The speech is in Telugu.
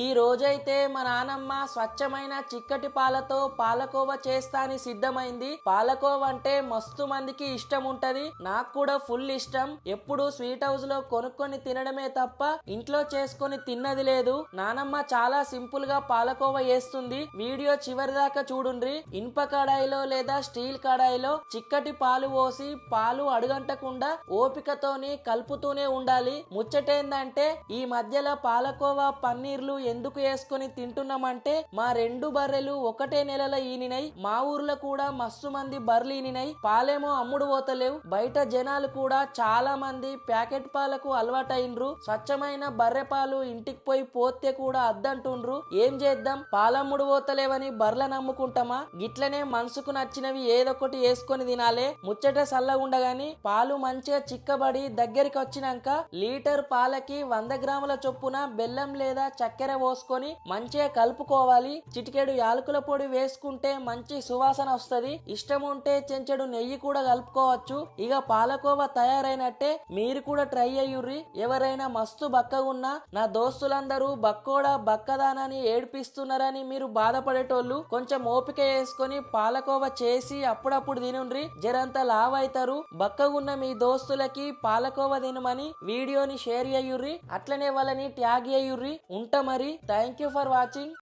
ఈ రోజైతే మా నానమ్మ స్వచ్ఛమైన చిక్కటి పాలతో పాలకోవ చేస్తాని సిద్ధమైంది. పాలకోవ అంటే మస్తు మందికి ఇష్టం ఉంటది నాకు కూడా ఫుల్ ఇష్టం. ఎప్పుడు స్వీట్ హౌస్లో కొనుక్కొని తినడమే తప్ప ఇంట్లో చేసుకొని తిన్నది లేదు. నానమ్మ చాలా సింపుల్గా పాలకోవ వేస్తుంది వీడియో చివరి దాకా చూడుండ్రి. ఇనుప కడాయిలో లేదా స్టీల్ కడాయిలో చిక్కటి పాలు పోసి పాలు అడుగంటకుండా ఓపికతోని కలుపుతూనే ఉండాలి. ముచ్చటేందంటే ఈ మధ్యలో పాలకోవ పన్నీర్లు ఎందుకు వేసుకొని తింటున్నామంటే మా రెండు బర్రెలు ఒకటే నెలల ఈనినై మా ఊర్లో కూడా మస్తు మంది బర్రెలు ఈనినై పాలేమో అమ్ముడు పోతలేవు. బయట జనాలు కూడా చాలా మంది ప్యాకెట్ పాలకు అలవాటైండ్రు. స్వచ్ఛమైన బర్రె పాలు ఇంటికి పోయి పోతే కూడా అద్దంటుండ్రు. ఏం చేద్దాం? పాలమ్ముడు పోతలేవని బర్రెల నమ్ముకుంటామా? గిట్లనే మనసుకు నచ్చినవి ఏదొకటి వేసుకొని తినాలే. ముచ్చట సల్లగుండగాని పాలు మంచిగా చిక్కబడి దగ్గరికి వచ్చినాక లీటర్ పాలకి వంద గ్రాముల చొప్పున బెల్లం లేదా చక్కెర పోసుకొని మంచిగా కలుపుకోవాలి. చిటికెడు యాలకుల పొడి వేసుకుంటే మంచి సువాసన వస్తది. ఇష్టం ఉంటే చెంచెడు నెయ్యి కూడా కలుపుకోవచ్చు. ఇక పాలకోవ తయారైనట్టే మీరు కూడా ట్రై అయ్యుర్రి. ఎవరైనా మస్తు బక్కగున్నా నా దోస్తులందరూ బక్కోడా బక్కదానని ఏడిపిస్తున్నారని మీరు బాధపడేటోళ్ళు కొంచెం ఓపిక వేసుకొని పాలకోవ చేసి అప్పుడప్పుడు తినుండ్రి. జరంత లావ్ అవుతారు బక్కగున్న మీ దోస్తులకి పాలకోవ తినమని వీడియోని షేర్ అయ్యుర్రి. అట్లనే వాళ్ళని ట్యాగ్ అయ్యుర్రి. ఉంటా మరి థ్యాంక్ యూ ఫర్ వాచింగ్